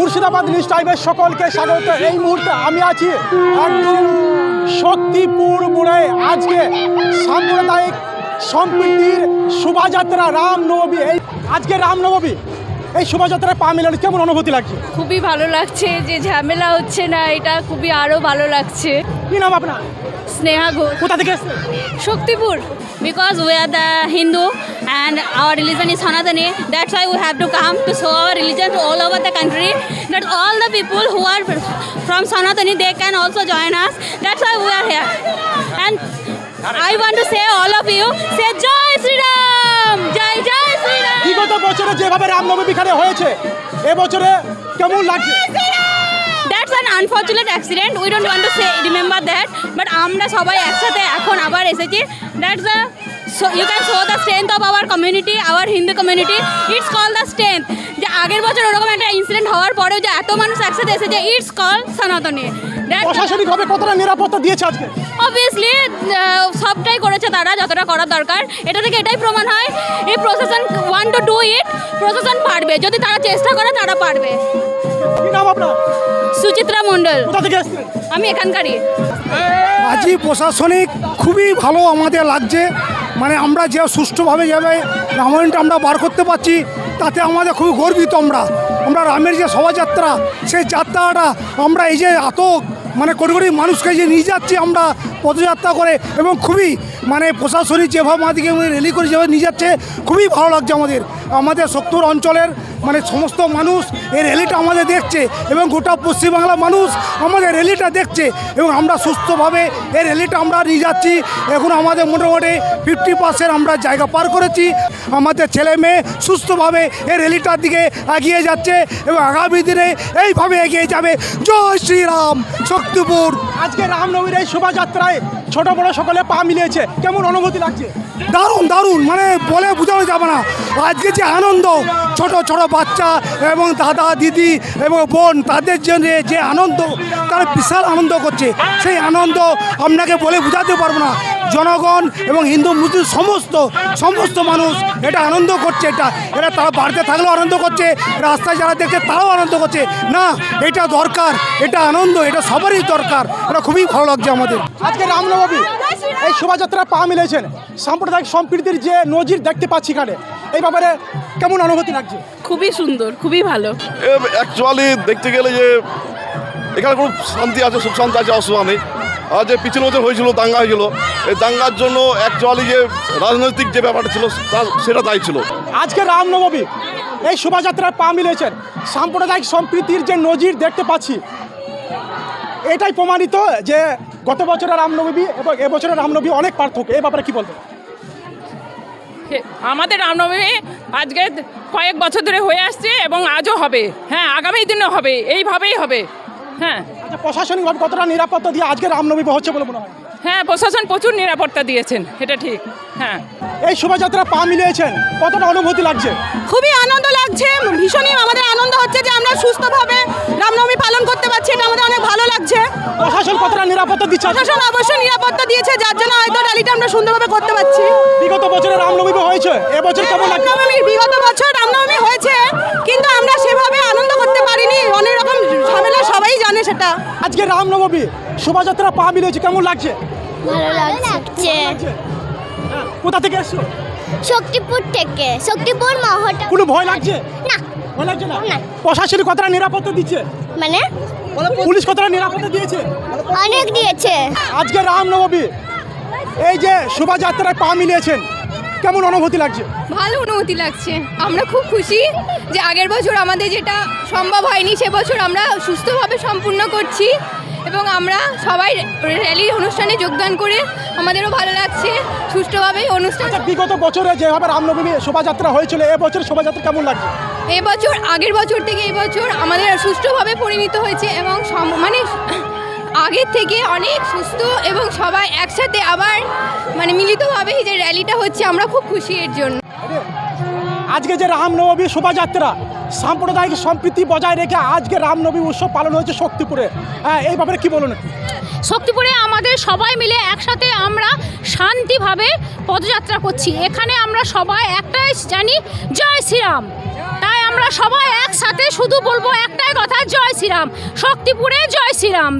Murshidabad news টাইমের সকলকে স্বাগত। এই মুহূর্তে আমি আছি একদম শক্তিপুর মোড়ে। আজকে সাম্প্রদায়িক সম্প্রীতির শোভাযাত্রা রামনবমী। এই আজকে রামনবমী। এই শোভাযাত্রায় পা মিলানো কেমন অনুভূতি লাগছে? খুবই ভালো লাগছে যে ঝামেলা হচ্ছে না এটা খুবই আরও ভালো লাগছে। কি নাম আপনার? স্নেহা ঘোষ কোথা থেকে Shaktipur. Because we are the Hindu and our religion is Sanatani that's why we have to come to show our religion to all over the country that all the people who are from Sanatani they can also join us that's why we are here and I want to say all of you say jai Shri Ram jai jai Shri Ram বিগত বছরে যেভাবে রামনবমী এখানে হয়েছে এবছরে কেমন লাগছে? An unfortunate accident we don't want to say remember that but আমরা সবাই একসাথে এখন আবার এসেছি। That's the so you can show the strength of our community our Hindu community it's call the strength যে আগের বছর ওরকম একটা ইনসিডেন্ট হওয়ার পরেও যে এত মানুষ একসাথে এসেছে ইটস কল সনাতনী। প্রশাসনিকভাবে কতটা নিরাপত্তা দিয়েছে আজকে? অবভিয়াসলি সবটাই করেছে তারা যতটা করার দরকার। এটা থেকে এটাই প্রমাণ হয় এই প্রশাসন ওয়ান টু ডু ইট প্রশাসন পারবে যদি তারা চেষ্টা করে তারা পারবে। কি নাম আপনার? সুচিত্রা মণ্ডল। কোথা আমি এখানকারই। আজই প্রশাসনিক খুবই ভালো আমাদের লাগছে। মানে আমরা যে সুষ্ঠুভাবে যাবে রামায়ণটা আমরা বার করতে পারছি তাতে আমাদের খুবই গর্বিত আমরা। আমরা রামের যে শোভাযাত্রা সেই যাত্রাটা আমরা এই যে এত মানে কোটি কোটি মানুষকে যে নিয়ে যাচ্ছি আমরা পদযাত্রা করে এবং খুবই মানে প্রশাসনিক যেভাবে আমাদেরকে র্যালি করে যেভাবে নিয়ে যাচ্ছে খুবই ভালো লাগছে আমাদের। আমাদের সত্তর অঞ্চলের মানে সমস্ত মানুষ এই র্যালিটা আমাদের দেখছে এবং গোটা পশ্চিমবাংলার মানুষ আমাদের র্যালিটা দেখছে এবং আমরা সুস্থভাবে এই র্যালিটা আমরা নিয়ে যাচ্ছি। এখন আমাদের মোটামুটি ফিফটি পার্সেন্ট আমরা জায়গা পার করেছি। আমাদের ছেলে মেয়ে সুস্থভাবে এই র্যালিটার দিকে এগিয়ে যাচ্ছে এবং আগামী দিনে এইভাবে এগিয়ে যাবে। জয় শ্রীরাম শক্তিপুর। আজকে রামনবমীর এই শোভাযাত্রায় ছোট বড় সকলে পা মিলিয়েছে। কেমন অনুভূতি লাগছে? দারুণ দারুণ মানে বলে বোঝানো যাবে না। আজকে যে আনন্দ ছোট ছোট বাচ্চা এবং দাদা, দিদি এবং বোন, তাদের জন্য যে আনন্দ, তারা বিশাল আনন্দ করছে। সেই আনন্দ আপনাকে বলে বোঝাতে পারব না। জনগণ এবং হিন্দু, মুসলিম সমস্ত সমস্ত মানুষ এটা আনন্দ করছে, এটা এটা তারা বাড়িতে থাকলেও আনন্দ করছে, রাস্তায় যারা দেখছে তারাও আনন্দ করছে। না, এটা দরকার, এটা আনন্দ, এটা সবারই দরকার। এটা খুবই ভালো লাগছে আমাদের। আজকে রামনবমী, এই শোভাযাত্রা পা মিলেছেন সাম্প্রদায়িক সম্প্রীতির যে নজির দেখতে পাচ্ছি এখানে, এই ব্যাপারে কেমন অনুভূতি লাগছে? খুবই সুন্দর খুবই ভালো। অ্যাকচুয়ালি দেখতে গেলে যে এখানে কোনো শান্তি আছে সুখ শান্তি আছে অসুবিধা নেই আর যে পিছনে বছর হয়েছিল দাঙ্গা হয়েছিল এই দাঙ্গার জন্য অ্যাকচুয়ালি যে রাজনৈতিক যে ব্যাপারটা ছিল তা- সেটা দায়ী ছিল। আজকে রামনবমী এই শোভাযাত্রায় পা মিলেছেন সাম্প্রদায়িক সম্প্রীতির যে নজির দেখতে পাচ্ছি এটাই প্রমাণিত যে গত বছরের রামনবমী এবং এবছরের রামনবমী অনেক পার্থক্য। এই ব্যাপারে কি বলবেন? আমাদের রামনবমী আজকে কয়েক বছর ধরে হয়ে আসছে এবং আজও হবে। হ্যাঁ আগামী দিনও হবে এইভাবেই হবে। হ্যাঁ। আচ্ছা প্রশাসনিকভাবে কতটা নিরাপত্তা দিয়ে আজকে রামনবমী হচ্ছে বলে মনে হয়? হ্যাঁ প্রশাসন প্রচুর নিরাপত্তা দিয়েছেন এটা ঠিক। হ্যাঁ। এই শোভাযাত্রা পা মিলিয়েছেন কতটা অনুভূতি লাগছে? খুবই আনন্দ লাগছে ভীষণই নিরাপত্তা দিচ্ছে। প্রশাসন অবশ্যই নিরাপত্তা দিয়েছে যার জন্য হয়তো র্যালিটা আমরা সুন্দরভাবে করতে পারছি। বিগত বছরে রামনবমী হয়েছে? এবছর কেমন লাগছে? রামনবমীর বিগত বছর রামনবমী হয়েছে কিন্তু আমরা সেভাবে আনন্দ করতে পারিনি। অনেক রকম ঝামেলা সবাই জানে সেটা। আজকে রামনবমী শোভাযাত্রা পা মিলিয়েছে কেমন লাগছে? ভালো লাগছে। কোথা থেকে এসছো? শক্তিপুর থেকে শক্তিপুর মহটা। কোনো ভয় লাগছে? না। ভয় লাগছে না। প্রশাসনিক কতটা নিরাপত্তা দিচ্ছে? মানে? পুলিশ কতটা নিরাপত্তা দিয়েছে? অনেক দিয়েছে। আজকে রামনবমী। এই যে শোভাযাত্রায় পা মিলিয়েছেন কেমন অনুভূতি লাগছে? ভালো অনুভূতি লাগছে। আমরা খুব খুশি। যে আগের বছর আমাদের যেটা সম্ভব হয়নি সে বছর আমরা সুস্থভাবে সম্পূর্ণ করছি এবং আমরা সবাই র্যালি অনুষ্ঠানে যোগদান করে আমাদেরও ভালো লাগছে সুষ্ঠুভাবে অনুষ্ঠান আচ্ছা বিগত বছরে যেভাবে রামনবমী শোভাযাত্রা হয়েছিল এবছর শোভাযাত্রা কেমন লাগছে? এবছর আগের বছর থেকে এবছর আমাদের সুষ্ঠুভাবে পরিণত হয়েছে এবং মানে আগের থেকে অনেক সুস্থ এবং সবাই একসাথে আবার মানে মিলিতভাবে যে র্যালিটা হচ্ছে আমরা খুব খুশি এর জন্য। আজকে যে রামনবমী শোভাযাত্রা, সাম্প্রদায়িক সম্প্রীতি বজায় রেখে আজকে রামনবমী উৎসব পালন হয়েছে শক্তিপুরে। হ্যাঁ এই ব্যাপারে কি বলুন? শক্তিপুরে আমাদের সবাই মিলে একসাথে আমরা শান্তিভাবে পদযাত্রা করছি। এখানে আমরা সবাই একটাই জানি, জয় শ্রীরাম। তাই আমরা সবাই একসাথে শুধু বলব একটাই কথা, জয় শ্রীরাম। শক্তিপুরে জয় শ্রীরাম।